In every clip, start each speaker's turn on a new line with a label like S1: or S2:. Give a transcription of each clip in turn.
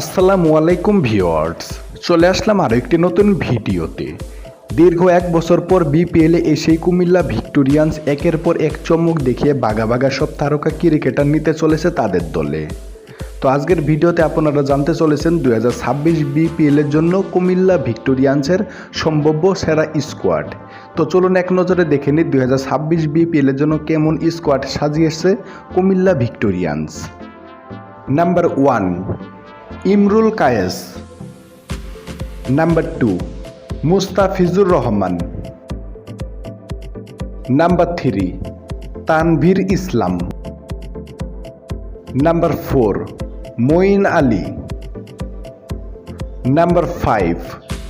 S1: আসসালামু আলাইকুম ভিওয়ার্স চলে আসলাম আরও একটি নতুন ভিডিওতে। দীর্ঘ এক বছর পর বিপিএলে এসেই কুমিল্লা ভিক্টোরিয়ান্স একের পর এক চমক দেখিয়ে বাগা বাগা সব তারকা ক্রিকেটার নিতে চলেছে তাদের দলে। তো আজকের ভিডিওতে আপনারা জানতে চলেছেন দুই হাজার ছাব্বিশ বিপিএলের জন্য কুমিল্লা ভিক্টোরিয়ান্সের সম্ভাব্য সেরা স্কোয়াড তো চলুন এক নজরে দেখে নিই দুই হাজার ছাব্বিশ বিপিএলের জন্য কেমন স্কোয়াড সাজিয়েছে Cumilla Victorians. Number one Imrul Kayes. Number two, Mustafizur Rahman. Number three, Tanveer Islam. Number four, Moeen Ali. Number five,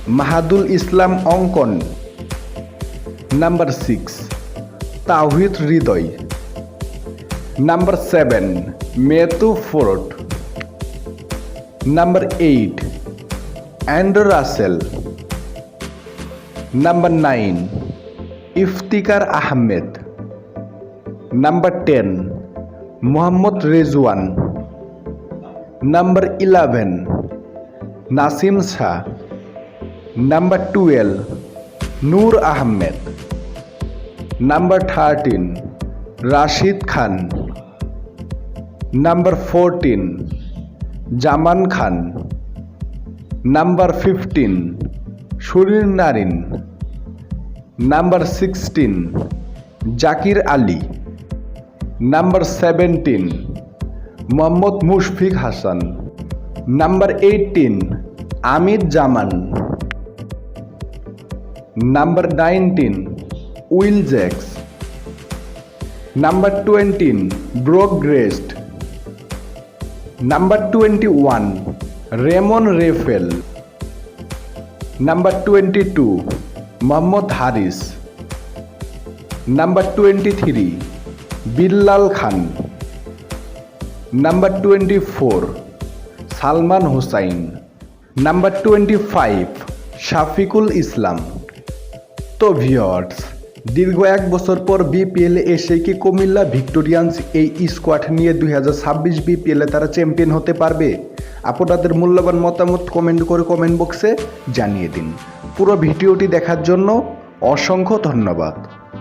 S1: Mahidul Islam Ankon. Number six, Towhid Hridoy. Number seven, Matthew Forde. Number eight Andre Russell number nine Iftikhar Ahmed number ten Mohammad Rizwan number eleven Naseem Shah number twelve Noor Ahmed number thirteen Rashid Khan number fourteen Zaman Khan. Number fifteen সুরিন Narine. Number sixteen Zakir Ali. Number seventeen Mohammad Mushfik Hasan. Number eighteen Amir Zaman. Number nineteen Will Jacks number twenty broke গ্রেস্ট। Number twenty one Raymon Reifer number twenty two Mohammad Haris number twenty three Billal Khan number twenty four Salman Hossain number twenty five Shafiqul Islam তো viewers দীর্ঘ এক বছর পর BPL এসে কি Comilla Victorians এই squad নিয়ে দুই হাজার ছাব্বিশ বিপিএলে তারা চ্যাম্পিয়ন হতে পারবে? আপনাদের মূল্যবান মতামত কমেন্ট করে কমেন্ট বক্সে জানিয়ে দিন। পুরো ভিডিওটি দেখার জন্য অসংখ্য ধন্যবাদ।